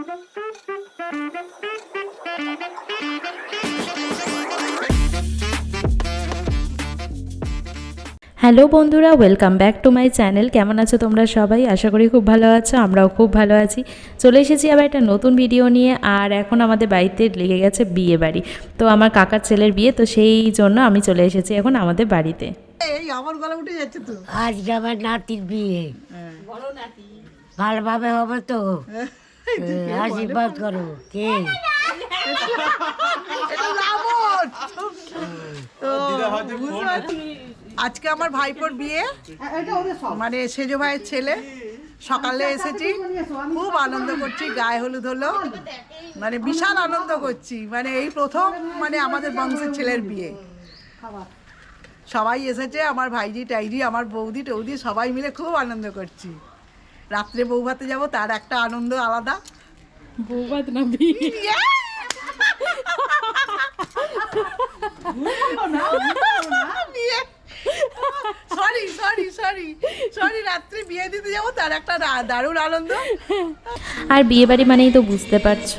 Hello বন্ধুরা welcome back to my channel কেমন আছো তোমরা সবাই? আশা করি খুব ভালো আছো আমরাও খুব ভালো আছি। চলে এসেছি আবার একটা নতুন ভিডিও নিয়ে আর এখন আমাদের বাড়িতে লেগে গেছে বিয়ে বাড়ি। তো আমার কাকার ছেলের বিয়ে তো সেই জন্য আমি চলে এসেছি এখন আমাদের বাড়িতে। এই আমার গলা উঠে যাচ্ছে তো। আজকে আমার নাতির বিয়ে। ভালোভাবে হবে তো হ্যাঁ, আশীর্বাদ করো কে। আজকে আমার ভাইপোর বিয়ে মানে সেজো ভাইয়ের ছেলে। সকালে এসেছি খুব আনন্দ করছি গায়ে হলুদ হলো। মানে বিশাল আনন্দ করছি মানে এই প্রথম মানে আমাদের বংশের ছেলের বিয়ে। সবাই এসেছে আমার ভাইজি টাইজি আমার বৌদি টৌদি সবাই মিলে খুব আনন্দ করছি। রাত্রে বউ ভাতে যাব তার একটা আনন্দ আলাদা। বৌভাত না বিয়ে? সরি সরি সরি সরি রাত্রে বিয়ে দিতে যাব তার একটা দারুণ আনন্দ। আর বিয়ে বাড়ি মানেই তো বুঝতে পারছ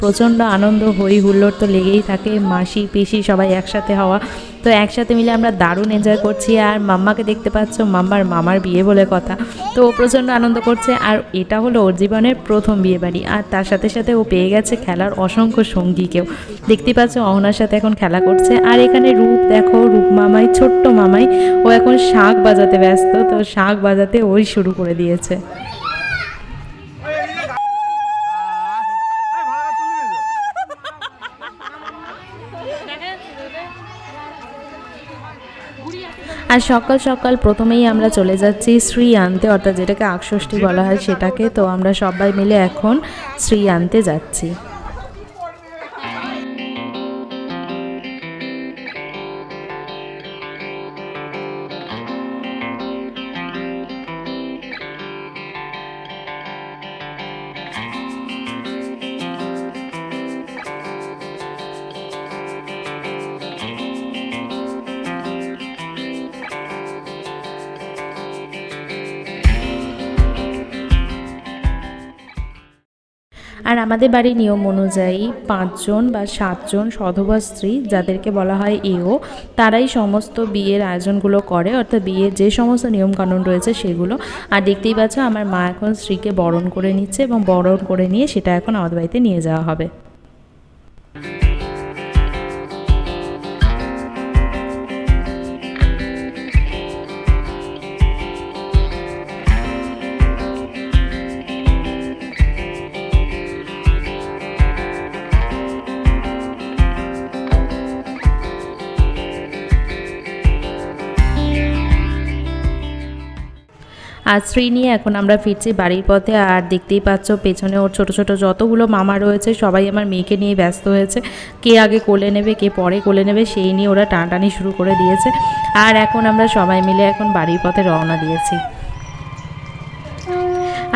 প্রচণ্ড আনন্দ হই হুল্লোড় তো লেগেই থাকে মাসি পিসি সবাই একসাথে হওয়া। তো একসাথে মিলে আমরা দারুণ এনজয় করছি আর মাম্মাকে দেখতে পাচ্ছ, মাম্মার মামার বিয়ে বলে কথা। তো ও প্রচণ্ড আনন্দ করছে আর এটা হলো ওর জীবনের প্রথম বিয়ে বাড়ি আর তার সাথে সাথে ও পেয়ে গেছে খেলার অসংখ্য সঙ্গীকেও। দেখতে পাচ্ছ, অহনার সাথে এখন খেলা করছে আর এখানে রূপ দেখো, রূপ মামাই, ছোট্ট মামাই, ও এখন শাঁখ বাজাতে ব্যস্ত, তো শাঁখ বাজাতে ওই শুরু করে দিয়েছে। আর সকাল সকাল প্রথমেই আমরা চলে যাচ্ছি শ্রী আনতে, অর্থাৎ যেটাকে আকষষ্ঠী বলা হয় সেটাকে। তো আমরা সবাই মিলে এখন শ্রী আনতে যাচ্ছি। আমাদের বাড়ির নিয়ম অনুযায়ী পাঁচজন বা সাতজন সধবা স্ত্রী, যাদেরকে বলা হয় এও তারাই সমস্ত বিয়ের আয়োজনগুলো করে। অর্থাৎ বিয়ের যে সমস্ত নিয়মকানুন রয়েছে সেগুলো। আর দেখতেই পাচ্ছ, আমার মা এখন স্ত্রীকে বরণ করে নিচ্ছে এবং বরণ করে নিয়ে সেটা এখন আমাদের বাড়িতে নিয়ে যাওয়া হবে। আর শ্রী নিয়ে এখন আমরা ফিরছি বাড়ির পথে। আর দেখতেই পাচ্ছ পেছনে ওর ছোট ছোট যতগুলো মামা রয়েছে, সবাই আমার মেয়েকে নিয়ে ব্যস্ত হয়েছে। কে আগে কোলে নেবে, কে পরে কোলে নেবে, সেই নিয়ে ওরা টানটানি শুরু করে দিয়েছে। আর এখন আমরা সবাই মিলে এখন বাড়ির পথে রওনা দিয়েছি।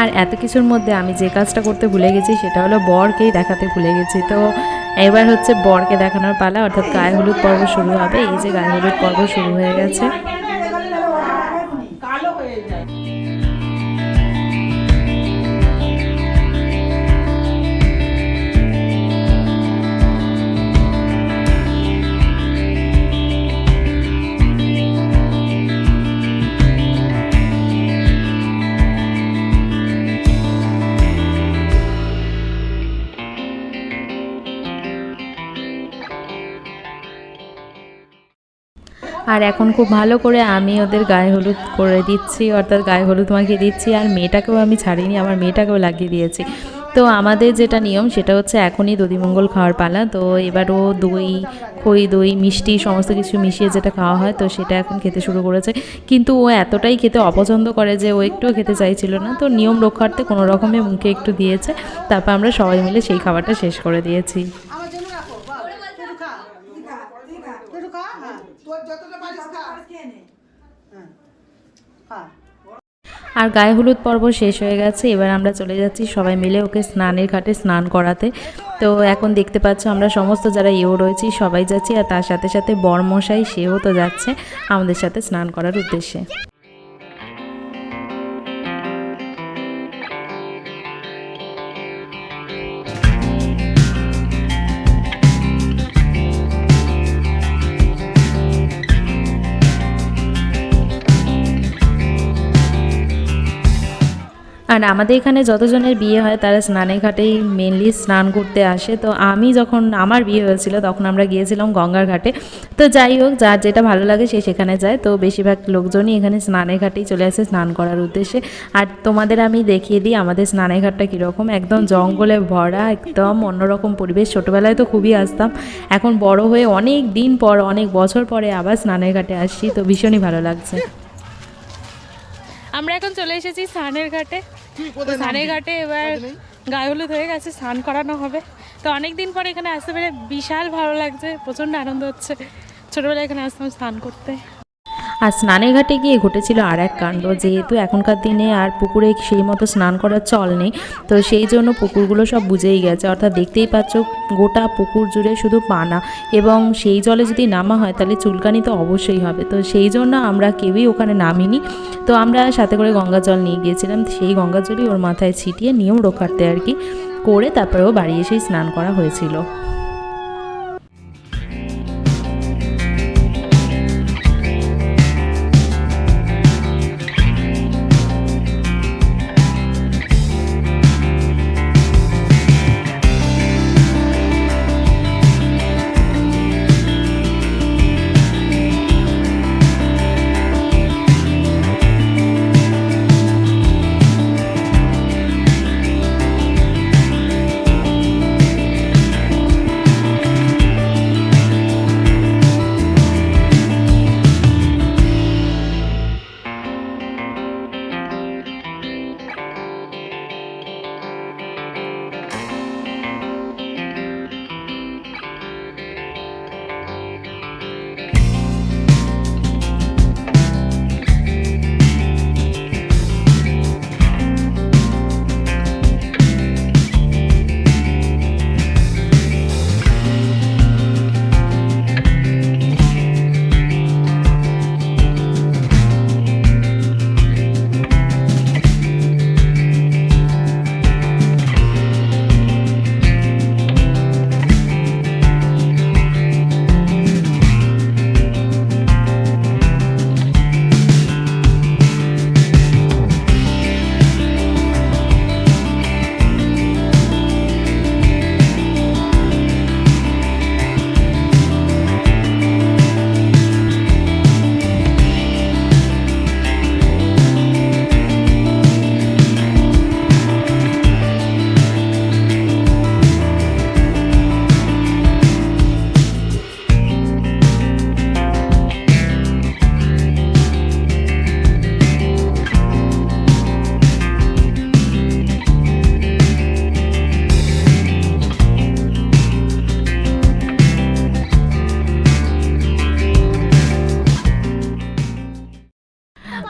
আর এত কিছুর মধ্যে আমি যে কাজটা করতে ভুলে গেছি, সেটা হলো বরকেই দেখাতে ভুলে গেছি। তো এবার হচ্ছে বরকে দেখানোর পালা, অর্থাৎ গায়ে হলুদ পর্ব শুরু হবে। এই যে গায়ে হলুদ পর্ব শুরু হয়ে গেছে। আর এখন খুব ভালো করে আমি ওদের গায়ে হলুদ করে দিচ্ছি, অর্থাৎ গায়ে হলুদ মাখিয়ে দিচ্ছি, আর মেয়েটাকেও আমি ছাড়িনি, আমার মেয়েটাকেও লাগিয়ে দিয়েছি। তো আমাদের যেটা নিয়ম সেটা হচ্ছে এখনই দধিমঙ্গল খাওয়ার পালা। তো এবারও দই, খই দই, মিষ্টি সমস্ত কিছু মিশিয়ে যেটা খাওয়া হয়, তো সেটা এখন খেতে শুরু করেছে। কিন্তু ও এতটাই খেতে অপছন্দ করে যে ও একটুও খেতে চাইছিল না। তো নিয়ম রক্ষার্থে কোনো রকমে মুখে একটু দিয়েছে, তারপর আমরা সবাই মিলে সেই খাবারটা শেষ করে দিয়েছি আমার জন্য রাখো বাস একটু খা একটু খা হ্যাঁ তোর যতটা পারিস খা হ্যাঁ খা আর গায়ে হলুদ পর্ব শেষ হয়ে গেছে, এবার আমরা চলে যাচ্ছি সবাই মিলে ওকে স্নানের ঘাটে স্নান করাতে। তো এখন দেখতে পাচ্ছ আমরা সমস্ত যারা ইয়েও রয়েছি সবাই যাচ্ছি, আর তার সাথে সাথে বরমশাই সেও তো যাচ্ছে আমাদের সাথে স্নান করার উদ্দেশ্যে। আর আমাদের এখানে যতজনের বিয়ে হয়, তারা স্নানের ঘাটেই মেনলি স্নান করতে আসে। তো আমি যখন আমার বিয়ে হয়েছিল, তখন আমরা গিয়েছিলাম গঙ্গার ঘাটে। তো যাই হোক, যার যেটা ভালো লাগে সে সেখানে যায়। তো বেশিরভাগ লোকজনই এখানে স্নানের ঘাটেই চলে আসে স্নান করার উদ্দেশ্যে। আর তোমাদের আমি দেখিয়ে দিই আমাদের স্নানের ঘাটটা কীরকম। একদম জঙ্গলে ভরা, একদম অন্যরকম পরিবেশ। ছোটোবেলায় তো খুবই আসতাম। এখন বড় হয়ে অনেক দিন পর, অনেক বছর পরে আবার স্নানের ঘাটে আসছি। তো ভীষণই ভালো লাগছে। আমরা এখন চলে এসেছি স্নানের ঘাটে। তো স্নানের ঘাটে এবার গায়ে হলুদ হয়ে গেছে স্নান করানো হবে। তো অনেক দিন পর এখানে আসতে পেরে বিশাল ভালো লাগছে প্রচণ্ড আনন্দ হচ্ছে। ছোটবেলায় এখানে আসতাম স্নান করতে। আর স্নানের ঘাটে গিয়ে ঘটেছিল আর এক কাণ্ড, যেহেতু এখনকার দিনে আর পুকুরে সেই মতো স্নান করার চল নেই, তো সেই জন্য পুকুরগুলো সব বুঝেই গেছে। অর্থাৎ দেখতেই পাচ্ছ, গোটা পুকুর জুড়ে শুধু পানা এবং সেই জলে যদি নামা হয়, তাহলে চুলকানি তো অবশ্যই হবে। তো সেই জন্য আমরা কেউই ওখানে নামিনি। তো আমরা সাথে করে গঙ্গা জল নিয়ে গিয়েছিলাম। সেই গঙ্গা জলই ওর মাথায় ছিটিয়ে নিয়ম রক্ষার্থে আর কি করে তারপরেও বাড়ি এসেই স্নান করা হয়েছিল।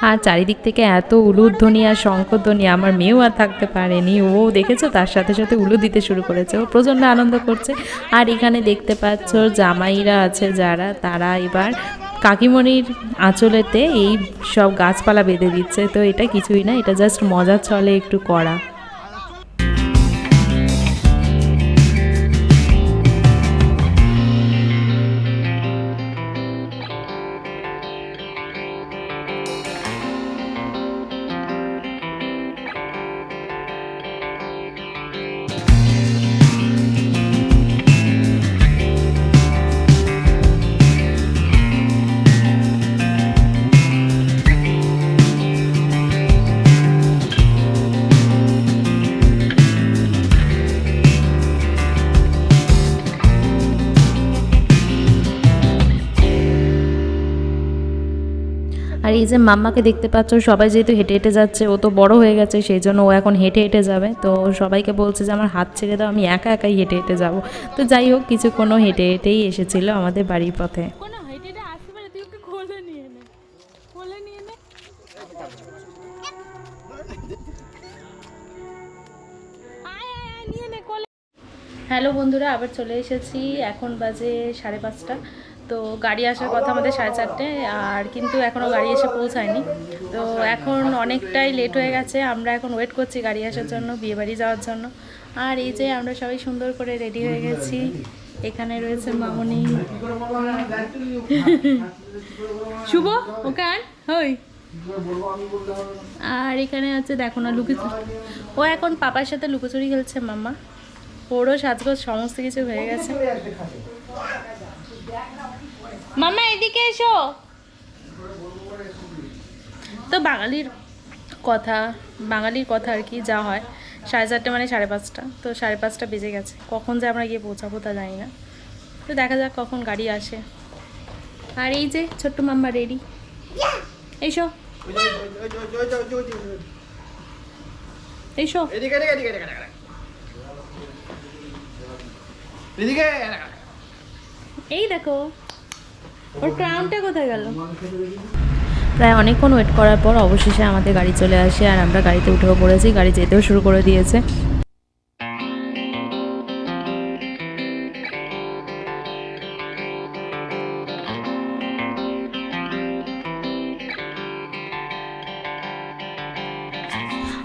আর চারিদিক থেকে এত উলুধ্বনি আর শঙ্করধ্বনি, আমার মেয়েও আর থাকতে পারেনি। ও দেখেছ, তার সাথে সাথে উলু দিতে শুরু করেছে। ও প্রচণ্ড আনন্দ করছে। আর এখানে দেখতে পাচ্ছ, জামাইরা আছে যারা, তারা এবার কাকিমণির আঁচলেতে এই সব গাছপালা বেঁধে দিচ্ছে। তো এটা কিছুই না, এটা জাস্ট মজা চলে একটু করা। এই যে মাম্মাকে দেখতে পাচ্ছ সবাই যেহেতু হেঁটে হেঁটে যাচ্ছে ও তো বড় হয়ে গেছে সেই জন্য ও এখন হেঁটে হেঁটে যাবে। তো সবাইকে বলছে যে আমার হাত ছেড়ে দাও আমি একা একাই হেঁটে হেঁটে যাব। তো যাই হোক কিছুক্ষণও হেঁটে হেঁটেই এসেছিল আমাদের বাড়ির পথে। হ্যালো বন্ধুরা আবার চলে এসেছি। এখন বাজে সাড়ে পাঁচটা। তো গাড়ি আসার কথা আমাদের সাড়ে চারটে, আর কিন্তু এখনও গাড়ি এসে পৌঁছায়নি। তো এখন অনেকটাই লেট হয়ে গেছে, আমরা এখন ওয়েট করছি গাড়ি আসার জন্য, বিয়েবাড়ি যাওয়ার জন্য। আর এই যে আমরা সবাই সুন্দর করে রেডি হয়ে গেছি, এখানে রয়েছে মামনি। শুভ, ওকে আন হই আর এখানে আছে, দেখো না লুকি ও এখন পাপার সাথে লুকোচুরি খেলছে, মাম্মা। ওরও সাজগোজ, সমস্ত কিছু হয়ে গেছে। মাম্মা এদিকে এসো তো বাঙালির কথা বাঙালির কথা আর কি যা হয় সাড়ে চারটে মানে সাড়ে পাঁচটা তো সাড়ে পাঁচটা বেজে গেছে কখন যে আমরা গিয়ে পৌঁছাবো তা জানি না তো দেখা যাক কখন গাড়ি আসে আর এই যে ছোট্ট মাম্মা রেডি এইসো এইসো এদিকে এদিকে এদিকে এদিকে এদিকে। এদিকে এই দেখো ওর ক্রাউনটা কোথায় গেল? প্রায় অনেকক্ষণ ওয়েট করার পর অবশেষে আমাদের গাড়ি চলে আসে আর আমরা গাড়িতে উঠেও পড়েছি, গাড়ি যেতেও শুরু করে দিয়েছে।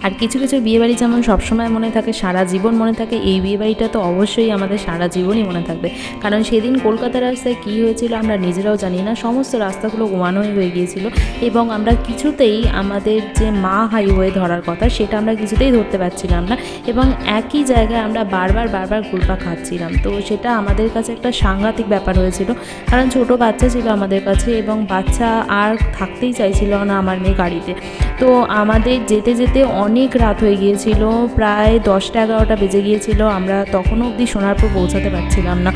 আর কিছু কিছু বিয়েবাড়ি যেমন সবসময় মনে থাকে, সারা জীবন মনে থাকে, এই বিয়েবাড়িটা তো অবশ্যই আমাদের সারা জীবনই মনে থাকবে। কারণ সেদিন কলকাতার রাস্তায় কী হয়েছিল আমরা নিজেরাও জানি না, সমস্ত রাস্তাগুলো ওয়ানওয়ে হয়ে গিয়েছিল এবং আমরা কিছুতেই আমাদের যে মা হাইওয়ে ধরার কথা সেটা আমরা কিছুতেই ধরতে পারছিলাম না এবং একই জায়গায় আমরা বারবার বারবার ঘুরপা খাচ্ছিলাম। তো সেটা আমাদের কাছে একটা সাংঘাতিক ব্যাপার হয়েছিল। কারণ ছোট বাচ্চা ছিল আমাদের কাছে এবং বাচ্চা আর থাকতেই চাইছিল না আমার মেয়ে গাড়িতে। তো আমাদের যেতে যেতে অনেক রাত হয়ে গিয়েছিল, প্রায় দশটা এগারোটা বেজে গিয়েছিল, আমরা তখনও অবধি সোনারপুর পৌঁছাতে পারছিলাম না,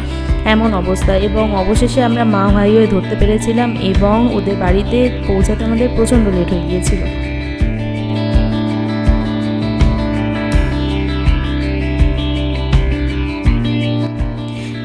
এমন অবস্থা। এবং অবশেষে আমরা মা হাইওয়ে ধরতে পেরেছিলাম এবং ওদের বাড়িতে পৌঁছাতে আমাদের প্রচণ্ড লেট হয়ে গিয়েছিল।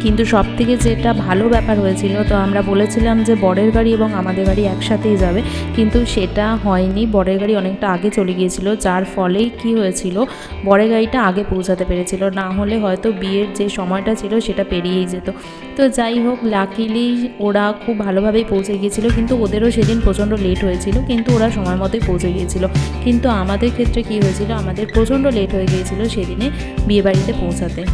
কিন্তু সব থেকে যেটা ভালো ব্যাপার হয়েছিল, তো আমরা বলেছিলাম যে বরের গাড়ি এবং আমাদের গাড়ি একসাথেই যাবে। কিন্তু সেটা হয়নি। বরের গাড়ি অনেকটা আগে চলে গিয়েছিল, যার ফলেই কি হয়েছিল, বরের গাড়িটা আগে পৌঁছাতে পেরেছিল। না হলে হয়তো বিয়ের যে সময়টা ছিল, সেটা পেরিয়েই যেত। তো যাই হোক লাকিলি ওরা খুব ভালোভাবেই পৌঁছে গিয়েছিল। কিন্তু ওদেরও সেদিন প্রচণ্ড লেট হয়েছিল, কিন্তু ওরা সময় মতোই পৌঁছে গিয়েছিল। কিন্তু আমাদের ক্ষেত্রে কি হয়েছিল, আমাদের প্রচণ্ড লেট হয়ে গিয়েছিল সেদিনে বিয়েবাড়িতে পৌঁছাতে।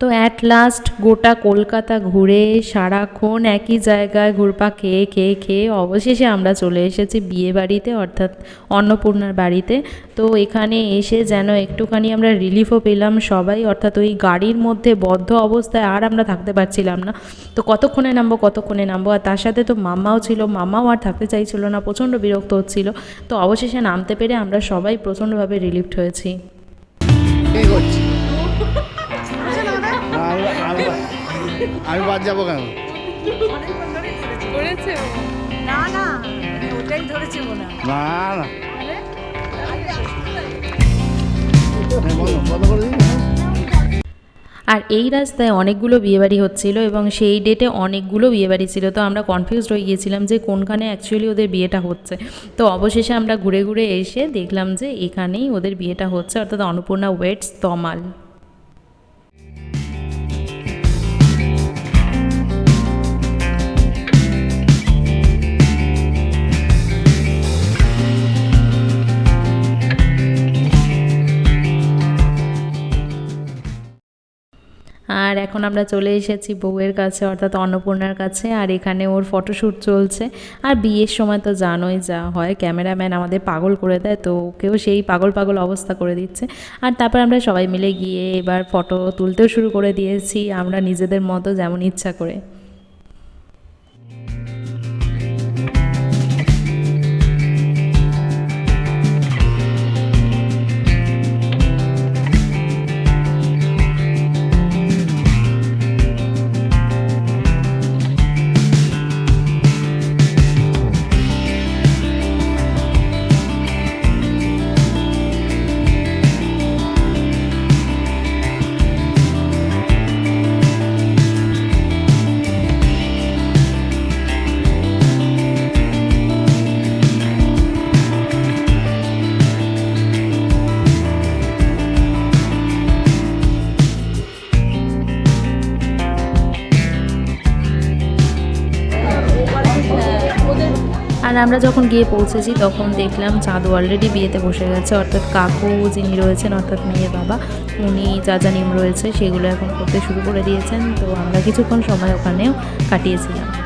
তো অ্যাট লাস্ট গোটা কলকাতা ঘুরে সারাক্ষণ একই জায়গায় ঘুরপা খেয়ে খেয়ে খেয়ে অবশেষে আমরা চলে এসেছি বিয়ে বাড়িতে, অর্থাৎ অন্নপূর্ণার বাড়িতে। তো এখানে এসে যেন একটুখানি আমরা রিলিফও পেলাম সবাই, অর্থাৎ ওই গাড়ির মধ্যে বদ্ধ অবস্থায় আর আমরা থাকতে পারছিলাম না। তো কতক্ষণে নামবো কতক্ষণে নামবো? আর তার সাথে তো মামাও ছিল, মামাও আর থাকতে চাইছিল না, প্রচণ্ড বিরক্ত হচ্ছিল। তো অবশেষে নামতে পেরে আমরা সবাই প্রচণ্ডভাবে রিলিফড হয়েছি। আমি বাদ যাব কেন? না না মানে ওটাই ধরেছে না না। করে দিন আর এই রাস্তায় অনেকগুলো বিয়েবাড়ি হচ্ছিল এবং সেই ডেটে অনেকগুলো বিয়েবাড়ি ছিল তো আমরা কনফিউজড হয়ে গিয়েছিলাম যে কোনখানে অ্যাকচুয়ালি ওদের বিয়েটা হচ্ছে। তো অবশেষে আমরা ঘুরে ঘুরে এসে দেখলাম যে এখানেই ওদের বিয়েটা হচ্ছে অর্থাৎ অন্নপূর্ণা ওয়েটস তমাল। আর এখন আমরা চলে এসেছি বউয়ের কাছে, অর্থাৎ অন্নপূর্ণার কাছে, আর এখানে ওর ফটোশ্যুট চলছে। আর বিয়ের সময় তো জানোই যা হয় ক্যামেরাম্যান আমাদের পাগল করে দেয়, তো ওকেও সেই পাগল পাগল অবস্থা করে দিচ্ছে। আর তারপর আমরা সবাই মিলে গিয়ে এবার ফটো তুলতেও শুরু করে দিয়েছি, আমরা নিজেদের মতো যেমন ইচ্ছা করে। আর আমরা যখন গিয়ে পৌঁছেছি, তখন দেখলাম চাঁদ অলরেডি বিয়েতে বসে গেছে। অর্থাৎ কাকু যিনি রয়েছেন, অর্থাৎ মেয়ের বাবা, উনি যা যা নিম রয়েছে, সেগুলো এখন করতে শুরু করে দিয়েছেন। তো আমরা কিছুক্ষণ সময় ওখানেও কাটিয়েছিলাম।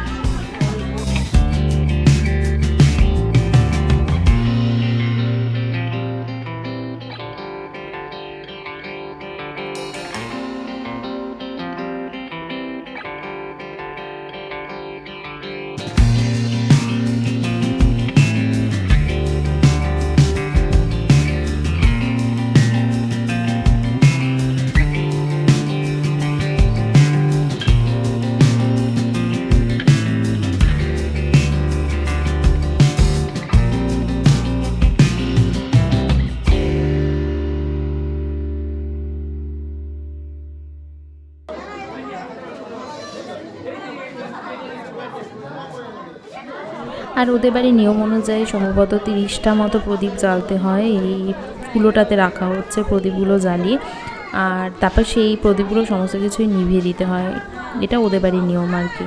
আর ওদের বাড়ির নিয়ম অনুযায়ী সম্ভবত তিরিশটা মতো প্রদীপ জ্বালতে হয়। এই কুলোটাতে রাখা হচ্ছে প্রদীপগুলো জ্বালিয়ে। আর তারপর সেই প্রদীপগুলো সমস্ত কিছুই নিভিয়ে দিতে হয়। এটা ওদের বাড়ির নিয়ম আর কি।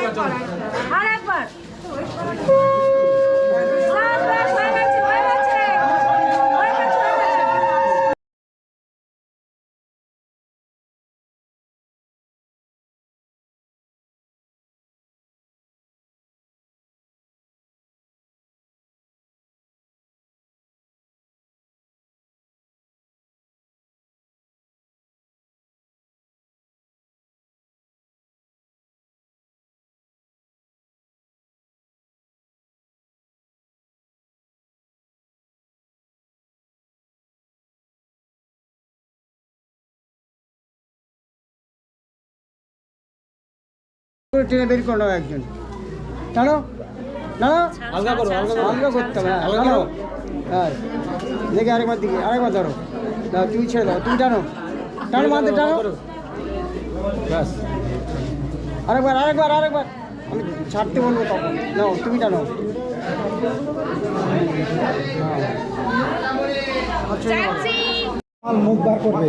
আর একবার। টেনে বের করো একজন। টানো টানো আলগা করো আলগা করতে হবে হ্যাঁ, হ্যাঁ দেখে আরেকবার দিকে আরেকবার ধরো। দাও তুই ছেড়ে দাও তুমি টানো। টানো মানতে টানো। ব্যাস। আরেকবার আরেকবার আরেকবার। আমি ছাড়তে বলব তখন। নাও তুমি টানো। মুখ বার করবে।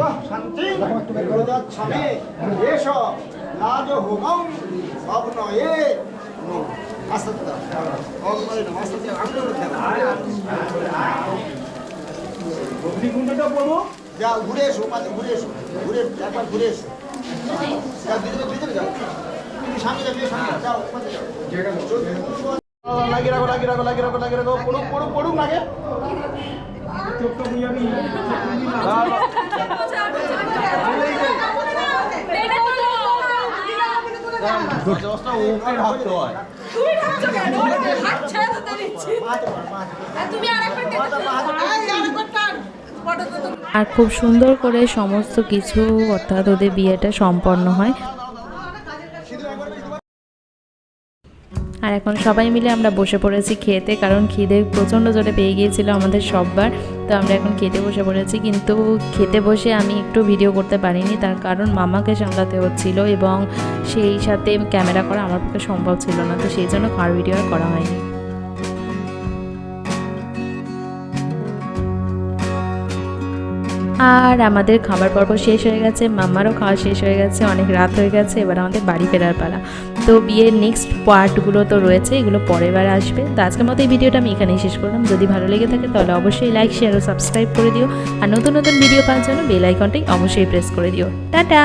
যা ঘুরে এসো পাশে ঘুরে এসো। ঘুরে একবার ঘুরে এসো। যা ভিতরে ভিতরে যাও। তুমি সামনে যাও সামনে যাও। লাগিয়ে রাখো লাগিয়ে রাখো লাগিয়ে রাখো লাগিয়ে রাখো। পড়ুক পড়ুক পড়ুক লাগে ওকে ভাবতে হয় আর খুব সুন্দর করে সমস্ত কিছু অর্থাৎ ওদের বিয়েটা সম্পন্ন হয়। আর এখন সবাই মিলে আমরা বসে পড়েছি খেতে, কারণ খিদে প্রচণ্ড জোরে পেয়ে গিয়েছিল আমাদের সববার। তো আমরা এখন খেতে বসে পড়েছি, কিন্তু খেতে বসে আমি একটু ভিডিও করতে পারিনি। তার কারণ মামাকে সামলাতে হচ্ছিল এবং সেই সাথে ক্যামেরা করা আমার পক্ষে সম্ভব ছিল না, তো সেই জন্য খাওয়ার ভিডিও আর করা হয়নি। আর আমাদের খাবার পর্ব শেষ হয়ে গেছে, মামারও খাওয়া শেষ হয়ে গেছে, অনেক রাত হয়ে গেছে, এবার আমাদের বাড়ি ফেরার পালা। তো বিয়ের নেক্সট পার্টগুলো তো রয়েছে, এগুলো পরের বার আসবে। তো আজকের মতো এই ভিডিওটা আমি এখানেই শেষ করলাম। যদি ভালো লেগে থাকে তাহলে অবশ্যই লাইক শেয়ার ও সাবস্ক্রাইব করে দিও। আর নতুন নতুন ভিডিও পাওয়ার জন্য বেল আইকনটাই অবশ্যই প্রেস করে দিও। টাটা!